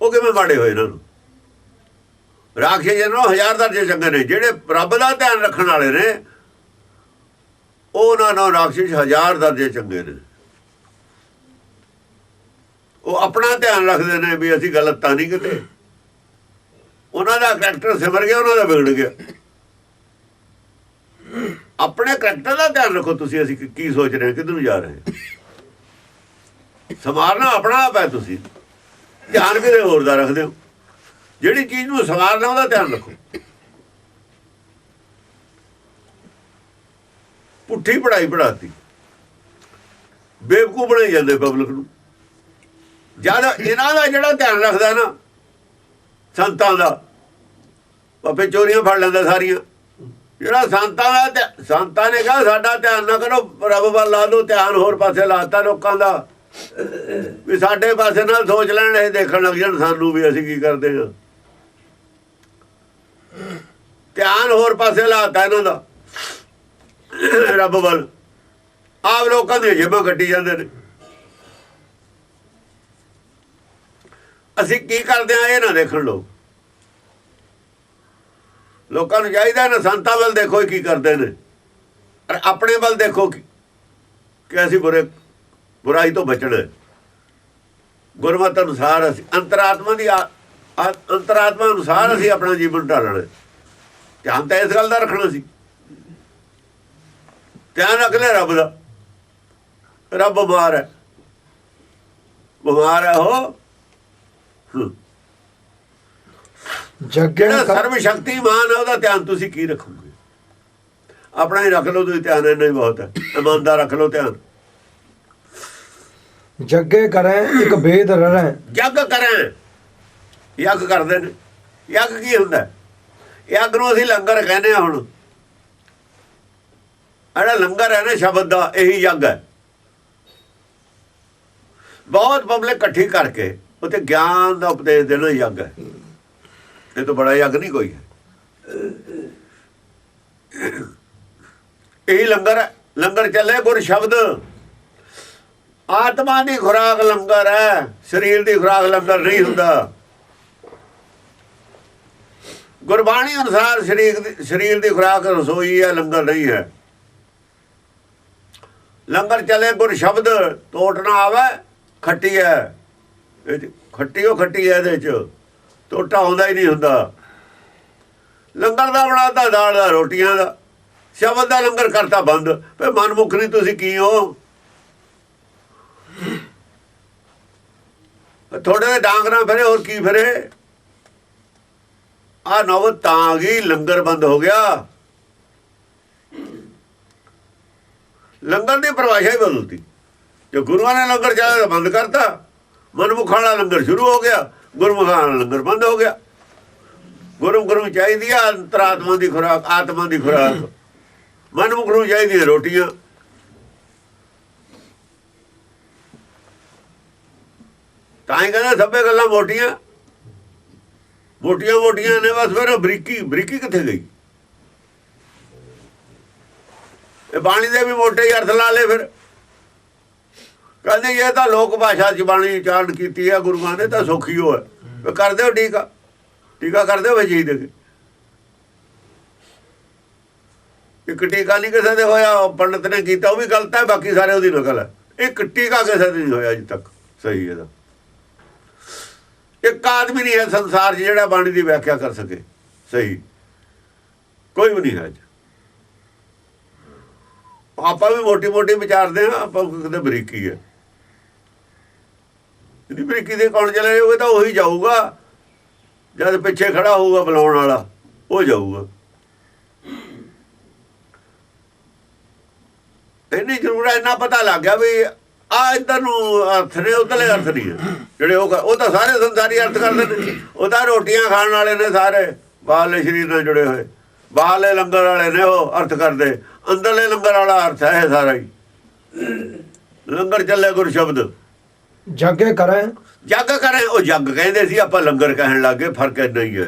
ਉਹ ਕਿਵੇਂ ਮਾੜੇ ਹੋਏ ਇਹਨਾਂ ਨੂੰ? ਰਾਖੇ ਜਿਹਨੂੰ ਹਜ਼ਾਰ ਦਰਜੇ ਚੰਗੇ ਨੇ, ਜਿਹੜੇ ਰੱਬ ਦਾ ਧਿਆਨ ਰੱਖਣ ਵਾਲੇ ਨੇ, ਉਹਨਾਂ ਨੂੰ ਰਾਖਸ਼ ਹਜ਼ਾਰ ਦਰਜੇ ਚੰਗੇ ਨੇ। ਉਹ ਆਪਣਾ ਧਿਆਨ ਰੱਖਦੇ ਨੇ ਵੀ ਅਸੀਂ ਗਲਤ ਤਾਂ ਨਹੀਂ ਕਿਤੇ। ਉਹਨਾਂ ਦਾ ਕਰੈਕਟਰ ਸਿਮਰ ਗਿਆ, ਉਹਨਾਂ ਦਾ ਵਿਗੜ ਗਿਆ। ਆਪਣੇ ਕਰੈਕਟਰ ਦਾ ਧਿਆਨ ਰੱਖੋ ਤੁਸੀਂ, ਅਸੀਂ ਕੀ- ਸੋਚ ਰਹੇ ਕਿੱਧਰ ਨੂੰ ਜਾ ਰਹੇ ਸਮਾਰਨਾ ਆਪਣਾ ਆਪ ਹੈ ਤੁਸੀਂ। ਧਿਆਨ ਕਿਤੇ ਹੋਰ ਦਾ ਰੱਖਦੇ ਹੋ। ਜਿਹੜੀ ਚੀਜ਼ ਨੂੰ ਸਮਾਰਨਾ ਉਹਦਾ ਧਿਆਨ ਰੱਖੋ। ਪੁੱਠੀ ਪੜਾਈ ਪੜਾਤੀ ਬੇਵਕੂ ਬਣਾਈ ਜਾਂਦੇ ਪਬਲਿਕ ਨੂੰ। ਜਦ ਇਹਨਾਂ ਦਾ ਜਿਹੜਾ ਧਿਆਨ ਰੱਖਦਾ ਨਾ, ਸੰਤਾਂ ਦਾ, ਆਪੇ ਚੋਰੀਆਂ ਫੜ ਲੈਂਦਾ ਸਾਰੀਆਂ। ਜਿਹੜਾ ਸੰਤਾਂ ਦਾ ਸੰਤਾਂ ਨੇ ਕਿਹਾ, ਸਾਡਾ ਧਿਆਨ ਨਾ ਕਰੋ, ਰੱਬ ਵੱਲ ਲਾ ਲਓ, ਧਿਆਨ ਹੋਰ ਪਾਸੇ ਲਾਤਾ ਲੋਕਾਂ ਦਾ। ਵੀ ਸਾਡੇ ਪਾਸੇ ਨਾਲ ਸੋਚ ਲੈਣ, ਇਹ ਦੇਖਣ ਲੱਗ ਜਾਣ ਸਾਨੂੰ ਵੀ ਅਸੀਂ ਕੀ ਕਰਦੇ ਹਾਂ ਧਿਆਨ ਹੋਰ ਪਾਸੇ ਲਾਤਾ ਇਹਨਾਂ ਦਾ। ਰੱਬ ਵੱਲ। ਆਪ ਲੋਕਾਂ ਦੀਆਂ ਜੇਬਾਂ ਕੱਟੀ ਜਾਂਦੇ ਨੇ। ਅਸੀਂ ਕੀ ਕਰਦੇ ਆ, ਇਹ ਨਾ ਦੇਖਣ ਲੋ ਲੋਕਾਂ ਨੂੰ ਚਾਹੀਦਾ ਨਾ ਸੰਤਾਂ ਵੱਲ ਦੇਖੋ ਇਹ ਕੀ ਕਰਦੇ ਨੇ। ਆਪਣੇ ਵੱਲ ਦੇਖੋ ਕਿ ਅਸੀਂ ਬੁਰੇ ਬੁਰਾਈ ਤੋਂ ਬਚਣਾ। ਗੁਰਮਤਿ ਅਨੁਸਾਰ ਅਸੀਂ ਅੰਤਰਾਤਮਾ ਦੀ ਅੰਤਰਾਤਮਾ ਅਨੁਸਾਰ ਅਸੀਂ ਆਪਣਾ ਜੀਵਨ ਢਾਲਣਾ। ਧਿਆਨ ਤਾਂ ਇਸ ਗੱਲ ਦਾ ਰੱਖਣਾ ਸੀ। ਧਿਆਨ ਰੱਖ ਲੈ ਰੱਬ ਦਾ। ਰੱਬ ਬਿਮਾਰ ਹੈ। ਬਿਮਾਰ ਹੈ ਉਹ। ਜੱਗੇ ਸਰਵ ਸ਼ਕਤੀਮਾਨ ਹੈ ਉਹਦਾ ਧਿਆਨ ਤੁਸੀਂ ਕੀ ਰੱਖੋਗੇ? ਆਪਣਾ ਹੀ ਰੱਖ ਲਓ ਤੁਸੀਂ ਧਿਆਨ ਇੰਨਾ ਹੀ ਬਹੁਤ ਹੈ। ਇਮਾਨਦਾਰ ਰੱਖ ਲਓ ਧਿਆਨ। ਜੱਗੇ ਕਰੈ, ਇੱਕ ਬੇਦ ਰੜੈ। ਯੱਗ ਕਰਾਂ। ਯੱਗ ਕਰਦੇ ਨੇ। ਯੱਗ ਕੀ ਹੁੰਦਾ? ਯੱਗ ਨੂੰ ਅਸੀਂ ਲੰਗਰ ਕਹਿੰਦੇ ਆ ਹੁਣ। ਜਿਹੜਾ ਲੰਗਰ ਹੈ ਨਾ ਸ਼ਬਦ ਦਾ, ਇਹੀ ਯੱਗ ਹੈ। ਬਹੁਤ ਪਬਲਿਕ ਇਕੱਠੀ ਕਰਕੇ ਉਤੇ ਗਿਆਨ ਦਾ ਉਪਦੇਸ਼ ਦੇਣਾ ਯੱਗ ਹੈ। ਇਹ ਤੋਂ ਬੜਾ ਯੱਗ ਨਹੀਂ ਕੋਈ ਹੈ। ਇਹੀ ਲੰਗਰ ਲੰਗਰ ਚੱਲੇ ਗੁਰ ਸ਼ਬਦ ਆਤਮਾ ਦੀ ਖੁਰਾਕ ਲੰਗਰ ਹੈ, ਸਰੀਰ ਦੀ ਖੁਰਾਕ ਲੰਗਰ ਨਹੀਂ ਹੁੰਦਾ। ਗੁਰਬਾਣੀ ਅਨੁਸਾਰ ਸਰੀਰ ਦੀ ਸਰੀਰ ਦੀ ਖੁਰਾਕ ਰਸੋਈ ਹੈ, ਲੰਗਰ ਨਹੀਂ ਹੈ। ਲੰਗਰ ਚਲੇ ਗੁਰ ਸ਼ਬਦ ਟੋਟ ਨਾ ਆਵੇ, ਖੱਟੀ ਹੈ। ਇਹ ਖੱਟੀ ਉਹ ਖੱਟੀ ਹੈ ਇਹਦੇ ਚ ਟੋਟਾ ਆਉਂਦਾ ਹੀ ਨਹੀਂ ਹੁੰਦਾ। ਲੰਗਰ ਦਾ ਬਣਾਤਾ ਦਾਲ ਦਾ, ਰੋਟੀਆਂ ਦਾ। ਸ਼ਬਦ ਦਾ ਲੰਗਰ ਕਰਤਾ ਬੰਦ। ਫੇ ਮਨਮੁਖ ਨਹੀਂ, ਤੁਸੀਂ ਕੀ ਹੋ? ਥੋੜੇ ਦੇ ਡਾਂਗਰਾਂ ਫਿਰੇ, ਹੋਰ ਕੀ ਫਿਰੇ? ਆ ਨੌਬਤ ਤਾਂ ਆ ਗਈ, ਲੰਗਰ ਬੰਦ ਹੋ ਗਿਆ। ਲੰਗਰ ਦੀ ਪਰਿਭਾਸ਼ਾ ਹੀ ਬਦਲਤੀ। ਜੋ ਗੁਰੂਆਂ ਨੇ ਲੰਗਰ ਚਾਹਿਆ ਬੰਦ ਕਰਤਾ। ਮਨਮੁਖਾਂ ਵਾਲਾ ਲੰਗਰ ਸ਼ੁਰੂ ਹੋ ਗਿਆ, ਗੁਰਮੁਖਾਂ ਵਾਲਾ ਲੰਗਰ ਬੰਦ ਹੋ ਗਿਆ। ਗੁਰੂ ਗੁਰੂ ਨੂੰ ਚਾਹੀਦੀ ਆ ਅੰਤਰਾਤਮਾ ਦੀ ਖੁਰਾਕ, ਆਤਮਾ ਦੀ ਖੁਰਾਕ। ਮਨਮੁਖ ਨੂੰ ਚਾਹੀਦੀ ਰੋਟੀਆਂ। ਤਾਂ ਹੀ ਕਹਿੰਦਾ ਸਭੇ ਗੱਲਾਂ ਮੋਟੀਆਂ ਮੋਟੀਆਂ ਮੋਟੀਆਂ ਨੇ ਬਸ ਫਿਰ ਬਰੀਕੀ ਬਰੀਕੀ ਕਿੱਥੇ ਗਈ? ਇਹ ਬਾਣੀ ਦੇ ਵੀ ਮੋਟੇ ਹੀ ਅਰਥ ਲਾ ਲਏ ਫਿਰ। ਕਹਿੰਦੇ ਇਹ ਤਾਂ ਲੋਕ ਭਾਸ਼ਾ ਚ ਬਾਣੀ ਉਚਾਰਨ ਕੀਤੀ ਹੈ ਗੁਰੂਆਂ ਨੇ ਤਾਂ ਸੌਖੀ ਹੋ। ਹੈ। ਵੀ ਕਰ ਦਿਓ ਟੀਕਾ? ਟੀਕਾ ਕਰ ਦਿਓ ਵਜੀ ਦੇ ਕੇ? ਇੱਕ ਟੀਕਾ ਨਹੀਂ ਕਿਸੇ ਦੇ ਹੋਇਆ ਪੰਡਤ ਨੇ ਕੀਤਾ ਉਹ ਵੀ ਗਲਤ ਹੈ ਬਾਕੀ ਸਾਰੇ ਉਹਦੀ ਨਕਲ ਹੈ। ਇੱਕ ਟੀਕਾ ਕਿਸੇ ਦੇ ਨਹੀਂ ਹੋਇਆ ਅਜੇ ਤੱਕ। ਸਹੀ ਇਹਦਾ ਇੱਕ ਆਦਮੀ ਨਹੀਂ ਹੈ ਸੰਸਾਰ 'ਚ ਜਿਹੜਾ ਬਾਣੀ ਦੀ ਵਿਆਖਿਆ ਕਰ ਸਕੇ। ਸਹੀ। ਕੋਈ ਵੀ ਨਹੀਂ ਹੈ ਅੱਜ। ਆਪਾਂ ਵੀ ਮੋਟੀ ਮੋਟੀ ਵਿਚਾਰਦੇ ਹਾਂ, ਆਪਾਂ ਕਿਤੇ ਬਰੀਕੀ ਹੈ। ਇਹਦੀ ਬਰੀਕੀ ਦੇ ਕੌਣ ਚਲੇ ਜਾਊਗਾ ਤਾਂ ਉਹੀ ਜਾਊਗਾ। ਜਦ ਪਿੱਛੇ ਖੜਾ ਹੋਊਗਾ ਬੁਲਾਉਣ ਵਾਲਾ, ਉਹ ਜਾਊਗਾ। ਇੰਨੀ ਜ਼ਰੂਰ ਹੈ, ਇੰਨਾ ਪਤਾ ਲੱਗ ਗਿਆ ਵੀ ਆ ਇੱਧਰ ਨੂੰ ਅਰਥ ਨੇ ਉਧਰਲੇ ਅਰਥ ਨਹੀਂ। ਜਿਹੜੇ ਉਹ ਉਹ ਤਾਂ ਸਾਰੇ ਸੰਸਾਰੀ ਅਰਥ ਕਰਦੇ ਨੇ। ਉਹ ਤਾਂ ਰੋਟੀਆਂ ਖਾਣ ਵਾਲੇ ਨੇ ਸਾਰੇ। ਬਾਹਰਲੇ ਸਰੀਰ ਨਾਲ ਜੁੜੇ ਹੋਏ। ਬਾਹਰਲੇ ਲੰਗਰ ਵਾਲੇ ਨੇ ਉਹ ਅਰਥ ਕਰਦੇ। ਅੰਦਰਲੇ ਲੰਗਰ ਵਾਲਾ ਅਰਥ ਹੈ ਸਾਰਾ ਹੀ। ਲੰਗਰ ਚੱਲੇ ਗੁਰ ਸ਼ਬਦ। ਜੱਗੇ ਕਰੈ। ਜੱਗ ਕਰੇ ਉਹ ਜੱਗ ਕਹਿੰਦੇ ਸੀ ਆਪਾਂ ਲੰਗਰ ਕਹਿਣ ਲੱਗੇ ਫ਼ਰਕ ਇੰਨਾ ਹੀ ਹੈ।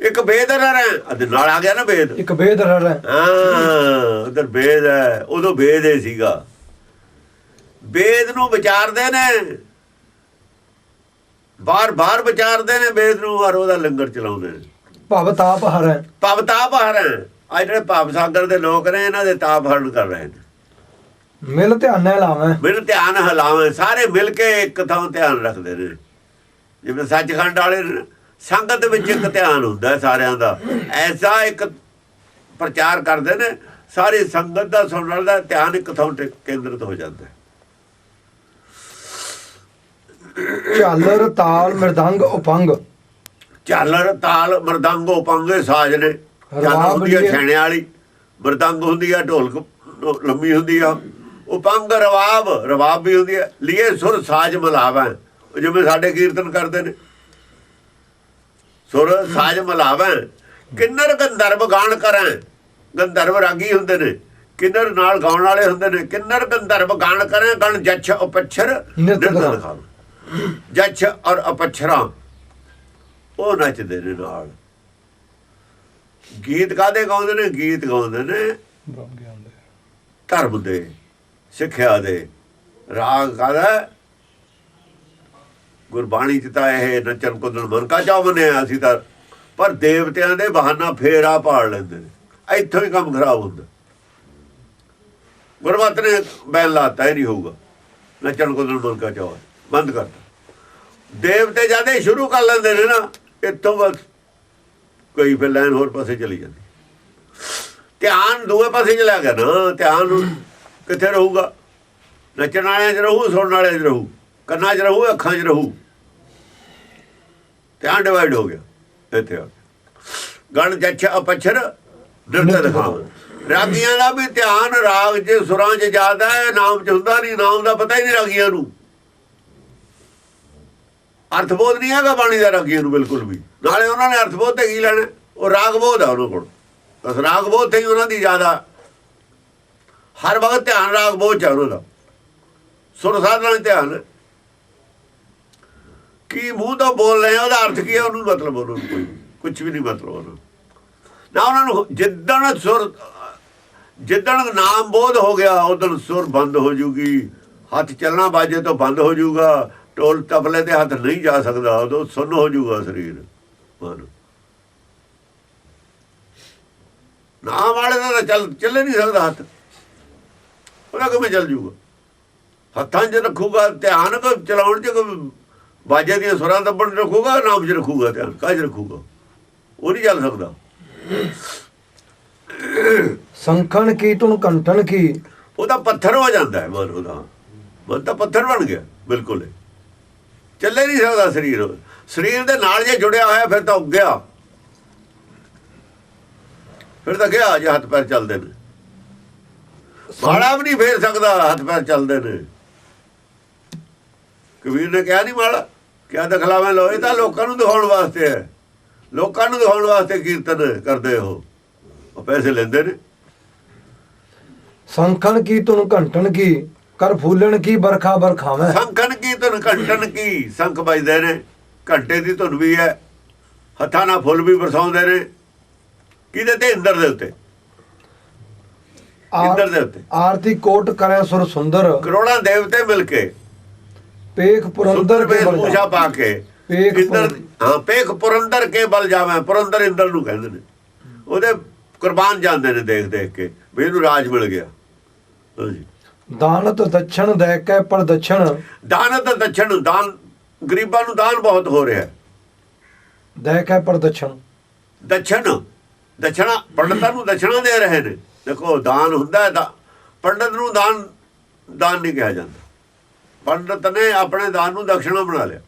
ਇੱਕ ਵੇਦ ਰਹਿ। ਅਦੇ ਨਾਲ ਆ ਗਿਆ ਨਾ ਵੇਦ। ਇੱਕ ਬੇਦ ਰੜੈ ਹਾਂ ਉਧਰ ਵੇਦ ਹੈ। ਉਦੋਂ ਵੇਦ ਹੀ ਸੀਗਾ। ਵੇਦ ਨੂੰ ਵਿਚਾਰਦੇ ਨੇ। ਬਾਰ-ਬਾਰ ਵਿਚਾਰਦੇ ਨੇ ਵੇਦ ਨੂੰ ਔਰ ਉਹਦਾ ਲੰਗਰ ਚਲਾਉਂਦੇ ਨੇ। ਭਵ ਤਾਪ ਹਰੈ ਭਵ ਤਾਪ ਹਰਨ ਆ ਜਿਹੜੇ ਭਵ ਸਾਗਰ ਦੇ ਲੋਕ ਨੇ ਇਹਨਾਂ ਦੇ ਤਾਪ ਹਰਨ ਕਰ ਰਹੇ ਨੇ। ਮਿਲ ਧਿਆਨੈ ਲਾਵੈ ਮੈਨੂੰ ਧਿਆਨ ਹਲਾਵੇਂ ਸਾਰੇ ਮਿਲ ਕੇ ਇੱਕ ਥਾਂ ਧਿਆਨ ਰੱਖਦੇ ਨੇ। ਜਿਵੇਂ ਸੱਚਖੰਡ ਵਾਲੇ ਸੰਗਤ ਵਿੱਚ ਇੱਕ ਧਿਆਨ ਹੁੰਦਾ ਹੈ ਸਾਰਿਆਂ ਦਾ। ਐਸਾ ਇੱਕ ਪ੍ਰਚਾਰ ਕਰਦੇ ਨੇ ਸਾਰੀ ਸੰਗਤ ਦਾ ਸੁਣਨ ਦਾ ਧਿਆਨ ਇੱਕ ਥਾਂ ਤੇ ਕੇਂਦਰਿਤ ਹੋ ਜਾਂਦਾ ਹੈ ਝਾਲਰ ਤਾਲ ਮਿਰਦੰਗ ਉਪੰਗ। ਝਾਲਰ ਤਾਲ ਮਰਦੰਗੋ ਪੰਗੇ ਸਾਜ ਨੇ। ਝਾਲਰ ਹੁੰਦੀ ਹੈ। ਛੇਣੇ ਵਾਲੀ। ਮਰਦੰਗ ਹੁੰਦੀ ਹੈ ਢੋਲਕ ਲੰਮੀ ਹੁੰਦੀ ਆ। ਉਪੰਗ ਰਵਾਬ ਰਵਾਬ ਵੀ ਹੁੰਦੀ ਹੈ ਲੀਏ ਸੁਰ ਸਾਜ ਮਲਾਵਾ। ਜਿਵੇਂ ਸਾਡੇ ਕੀਰਤਨ ਕਰਦੇ ਨੇ। ਸੁਰ ਸਾਜ ਮਲਾਵਾ। ਕਿੰਨਰ ਗੰਧਰਵ ਗਾਣ ਕਰਾਂ। ਗੰਧਰਵ ਰਾਗੀ ਹੁੰਦੇ ਨੇ। ਕਿੰਨਰ ਨਾਲ ਗਾਉਣ ਵਾਲੇ ਹੁੰਦੇ ਨੇ। ਕਿੰਨਰ ਗੰਧਰਵ ਗਾਣ ਕਰਾਂ। ਗਣ ਜੱਛ ਉਪਛਰ ਨਿਰਤ ਨਿਰਤ ਦਿਖਾਵਣ। ਦਿਖਾਵਣ। ਜੱਛ ਔਰ ਅਪਛਰਾਂ। ਉਹ ਨੱਚਦੇ ਨੇ ਨਾਲ। ਗੀਤ ਕਾਦੇ ਗਾਉਂਦੇ ਨੇ? ਗੀਤ ਗਾਉਂਦੇ ਨੇ ਧਰਮ ਦੇ, ਸਿੱਖਿਆ ਦੇ। ਰਾਗ ਕਾਦਾ ਗੁਰਬਾਣੀ ਚ ਤਾਂ ਇਹ ਨੱਚਣ ਕੁੱਦਣ ਮਨ ਕਾ ਚਾਹ ਮੰਨਿਆ ਅਸੀਂ ਤਾਂ? ਪਰ ਦੇਵਤਿਆਂ ਦੇ ਬਹਾਨਾ ਫੇਰਾ ਪਾੜ ਲੈਂਦੇ ਨੇ। ਇੱਥੋਂ ਹੀ ਕੰਮ ਖਰਾਬ ਹੁੰਦਾ। ਗੁਰਮਤ ਨੇ ਬੈਨ ਲਾਤਾ ਹੀ ਨਹੀਂ ਹੋਊਗਾ। ਨੱਚਣ ਕੁੱਦਣ ਮਨ ਕਾ ਚਾਹ ਬੰਦ ਕਰਤਾ। ਦੇਵਤੇ ਜਾਦੇ ਸ਼ੁਰੂ ਕਰ ਲੈਂਦੇ ਨੇ ਨਾ ਇੱਥੋਂ ਬਸ ਕੋਈ ਫਿਰ ਲਾਈਨ ਹੋਰ ਪਾਸੇ ਚਲੀ ਜਾਂਦੀ। ਧਿਆਨ ਦੂਏ ਪਾਸੇ ਚਲਾ ਗਿਆ ਨਾ ਧਿਆਨ ਕਿੱਥੇ ਰਹੂਗਾ? ਨੱਚਣ ਵਾਲਿਆਂ 'ਚ ਰਹੂ ਸੁਣਨ ਵਾਲਿਆਂ 'ਚ ਰਹੂ ਕੰਨਾਂ 'ਚ ਰਹੂ ਅੱਖਾਂ 'ਚ ਰਹੂ? ਧਿਆਨ ਡਿਵਾਈਡ ਹੋ ਗਿਆ ਇੱਥੇ ਆ। ਗਣ ਜੱਛ ਅਪਛਰ ਨਿਰਤ ਦਿਖਾਵ ਰਾਗੀਆਂ ਦਾ ਵੀ ਧਿਆਨ ਰਾਗ 'ਚ ਸੁਰਾਂ 'ਚ ਜ਼ਿਆਦਾ ਹੈ ਨਾਮ 'ਚ ਹੁੰਦਾ ਨਹੀਂ ਨਾਮ ਦਾ ਪਤਾ ਹੀ ਨਹੀਂ ਰਾਗੀਆਂ ਨੂੰ। ਅਰਥਬੋਧ ਨਹੀਂ ਹੈਗਾ ਬਾਣੀ ਦਾ ਰਾਗੀਆਂ ਨੂੰ ਬਿਲਕੁਲ ਵੀ। ਨਾਲੇ ਉਹਨਾਂ ਨੇ ਅਰਥਬੋਧ ਤੇ ਕੀ ਲੈਣਾ? ਉਹ ਰਾਗਬੋਧ ਆ ਉਹਨਾਂ ਕੋਲ। ਬਸ ਰਾਗਬੋਧ ਤੇ ਹੀ ਉਹਨਾਂ ਦੀ ਜ਼ਿਆਦਾ ਹਰ ਵਕਤ ਧਿਆਨ ਰਾਗਬੋਧ ਚ ਉਹਨਾਂ ਦਾ। ਸੁਰ ਸਾਧਨਾ ਧਿਆਨ। ਕੀ ਮੂੰਹ ਤੋਂ ਬੋਲ ਰਹੇ ਆ, ਉਹਦਾ ਅਰਥ ਕੀ ਹੈ ਉਹਨੂੰ ਮਤਲਬ ਉਹਨੂੰ ਕੋਈ ਕੁਝ ਵੀ ਨਹੀਂ ਮਤਲਬ ਉਹਨੂੰ। ਨਾ ਉਹਨਾਂ ਨੂੰ ਜਿੱਦਣ ਸੁਰ, ਜਿੱਦਣ ਨਾਮ ਬੋਧ ਹੋ ਗਿਆ, ਉਦੋਂ ਸੁਰ ਬੰਦ ਹੋ ਜੂਗੀ। ਹੱਥ ਚੱਲਣਾ ਬਾਜੇ ਤੋਂ ਬੰਦ ਹੋ ਜਾਊਗਾ ਢੋਲ ਤਬਲੇ ਤੇ ਹੱਥ ਨਹੀਂ ਜਾ ਸਕਦਾ ਉਦੋਂ ਸੁੰਨ ਹੋ ਜਾਊਗਾ ਸਰੀਰ ਮਨ। ਨਾਮ ਵਾਲੇ ਦਾ ਚੱਲ ਚੱਲੇ ਨਹੀਂ ਸਕਦਾ ਹੱਥ। ਉਹਦਾ ਕਿਵੇਂ ਚੱਲ ਜੂਗਾ ਹੱਥਾਂ 'ਚ ਰੱਖੂਗਾ ਧਿਆਨ ਕੋ ਚਲਾਉਣ 'ਚ ਕੋਈ ਬਾਜੇ ਦੀਆਂ ਸੁਰਾਂ ਦੱਬਣ ਰੱਖੂਗਾ ਨਾਮ 'ਚ ਰੱਖੂਗਾ ਧਿਆਨ ਕਾਜ ਰੱਖੂਗਾ? ਉਹ ਨਹੀਂ ਚੱਲ ਸਕਦਾ। ਸੰਖਣ ਕੀ ਤੁਨ ਕੰਠਣ ਕੀ? ਉਹਦਾ ਪੱਥਰ ਹੋ ਜਾਂਦਾ ਹੈ ਮਨ ਉਹਦਾ। ਮਨ ਤਾਂ ਪੱਥਰ ਬਣ ਗਿਆ ਬਿਲਕੁਲ। ਹੀ। ਚੱਲੇ ਨਹੀਂ ਸਕਦਾ ਸਰੀਰ। ਸਰੀਰ ਦੇ ਨਾਲ ਜੇ ਜੁੜਿਆ ਹੋਇਆ ਫਿਰ ਤਾਂ ਉੱਗਿਆ। ਫਿਰ ਤਾਂ ਗਿਆ ਜੇ ਹੱਥ ਪੈਰ ਚੱਲਦੇ ਨੇ। ਮਾੜਾ ਵੀ ਨਹੀਂ ਫੇਰ ਸਕਦਾ ਹੱਥ ਪੈਰ ਚੱਲਦੇ ਨੇ। ਕਬੀਰ ਨੇ ਕਿਹਾ ਨਹੀਂ ਮਾੜਾ। ਕਿਆ ਦਿਖਲਾਵੇਂ ਲੋ ਇਹ ਤਾਂ ਲੋਕਾਂ ਨੂੰ ਦਿਖਾਉਣ ਵਾਸਤੇ ਹੈ। ਲੋਕਾਂ ਨੂੰ ਦਿਖਾਉਣ ਵਾਸਤੇ ਕੀਰਤਨ ਕਰਦੇ ਹੋ ਉਹ ਪੈਸੇ ਲੈਂਦੇ ਨੇ। ਸੰਖਣ ਕੀ ਤੁਨ ਘੰਟਣ ਕੀ ਕਰ ਫੂਲਣ ਕੀ ਬਰਖਾ ਬਰਖਾਵੇਂ ਸੰਖਨ ਕੀ ਧੁਨ ਘੰਟਨ ਕੀ ਸੰਖ ਵੱਜਦੇ ਨੇ? ਘੰਟੇ ਦੀ ਧੁਨ ਵੀ ਹੈ ਹੱਥਾਂ ਨਾਲ ਫੁੱਲ ਵੀ ਵਰਸਾਉਂਦੇ ਨੇ। ਕਿਹਦੇ ਤੇ? ਇੰਦਰ ਦੇ ਉੱਤੇ। ਇੰਦਰ ਦੇ ਉੱਤੇ। ਆਰਤੀ ਕੋਟ ਕਰੇ ਸੁਰ ਸੁੰਦਰ। ਕਰੋੜਾਂ ਦੇਵਤੇ ਮਿਲ ਕੇ। ਪੇਖ ਪੁਰੰਦਰ ਕੇ ਬਲ ਪੂਜਾ ਪਾ ਕੇ। ਪੇਖ ਇੰਦਰ ਹਾਂ ਪੇਖ ਪੁਰੰਦਰ ਕੇ ਬਲ ਜਾਵੇਂ। ਪੁਰੰਦਰ ਇੰਦਰ ਨੂੰ ਕਹਿੰਦੇ ਨੇ। ਉਹਦੇ ਕੁਰਬਾਨ ਜਾਂਦੇ ਨੇ ਦੇਖ ਦੇਖ ਕੇ। ਵੀ ਇਹਨੂੰ ਰਾਜ ਮਿਲ ਗਿਆ। ਹਾਂਜੀ ਦਾਨਤ ਦਛਣ ਦੇ ਕੇ ਪਰ ਦਛਣ। ਦਾਨ ਅਤੇ ਦਛਣ ਦਾਨ ਗਰੀਬਾਂ ਨੂੰ ਦਾਨ ਬਹੁਤ ਹੋ ਰਿਹਾ। ਦੇ ਕੇ ਪਰ ਦਛਣ। ਦਛਣ ਦਛਣਾ ਪੰਡਤਾਂ ਨੂੰ ਦਛਣਾ ਦੇ ਰਹੇ ਨੇ। ਦੇਖੋ ਦਾਨ ਹੁੰਦਾ ਹੈ ਪੰਡਤ ਨੂੰ ਦਾਨ ਦਾਨ ਨਹੀਂ ਕਿਹਾ ਜਾਂਦਾ। ਪੰਡਤ ਨੇ ਆਪਣੇ ਦਾਨ ਨੂੰ ਦਕਸ਼ਣਾ ਬਣਾ ਲਿਆ।